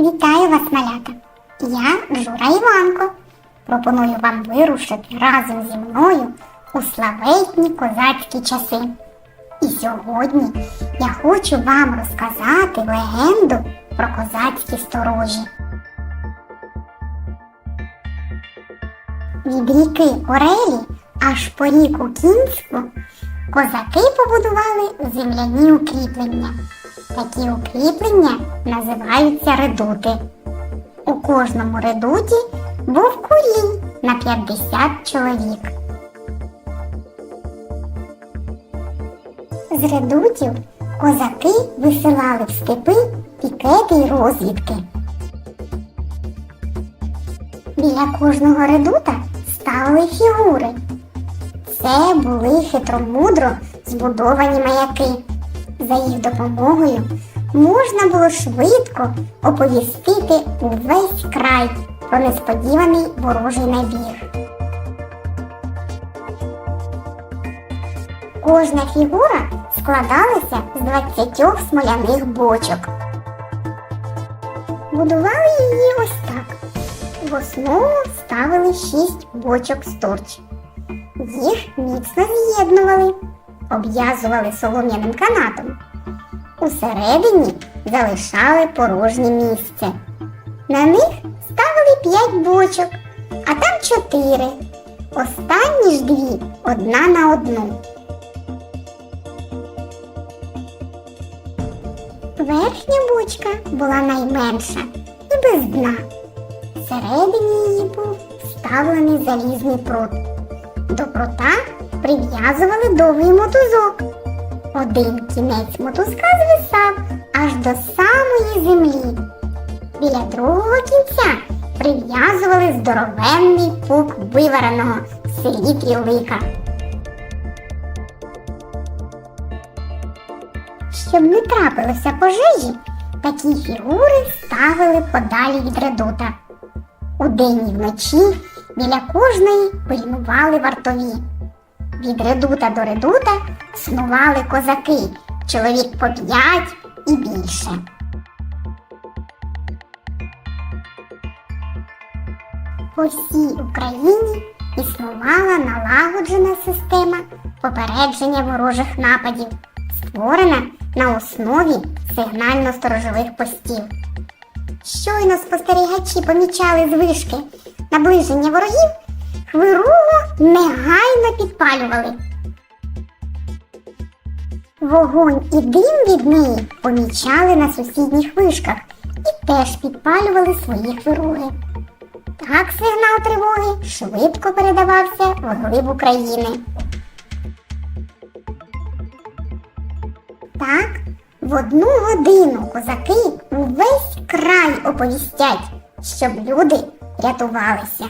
Вітаю вас, малята! Я Жура Іванко. Пропоную вам вирушити разом зі мною у славетні козацькі часи. І сьогодні я хочу вам розказати легенду про козацькі сторожі. Від ріки Орелі аж по ріку Кінську козаки побудували земляні укріплення. Такі укріплення називаються редути. У кожному редуті був курінь на 50 чоловік. З редутів козаки висилали в степи пікети й розвідки. Біля кожного редута ставили фігури. Це були хитромудро збудовані маяки. За їх допомогою можна було швидко оповістити увесь край про несподіваний ворожий набіг. Кожна фігура складалася з 20 смоляних бочок. Будували її ось так. В основу ставили 6 бочок сторч. Їх міцно з'єднували, обв'язували солом'яним канатом. Усередині залишали порожнє місце. На них ставили 5 бочок, а там 4. Останні ж дві одна на одну. Верхня бочка була найменша і без дна. Всередині її був вставлений залізний прут. До прута прив'язували довгий мотузок. Один кінець мотузка звисав аж до самої землі. Біля другого кінця прив'язували здоровенний пук вивареного в селітрі лика. Щоб не трапилося пожежі, такі фігури ставили подалі від редута. Удень і вночі біля кожної пильнували вартові. Від редута до редута снували козаки, чоловік по п'ять і більше. По всій Україні існувала налагоджена система попередження ворожих нападів, створена на основі сигнально-сторожових постів. Щойно спостерігачі помічали з вишки наближення ворогів, хвиругу негайно підпалювали. Вогонь і дим від неї помічали на сусідніх вишках і теж підпалювали свої хвируги. Так сигнал тривоги швидко передавався в глиб України. Так, в одну годину козаки увесь край оповістять, щоб люди рятувалися.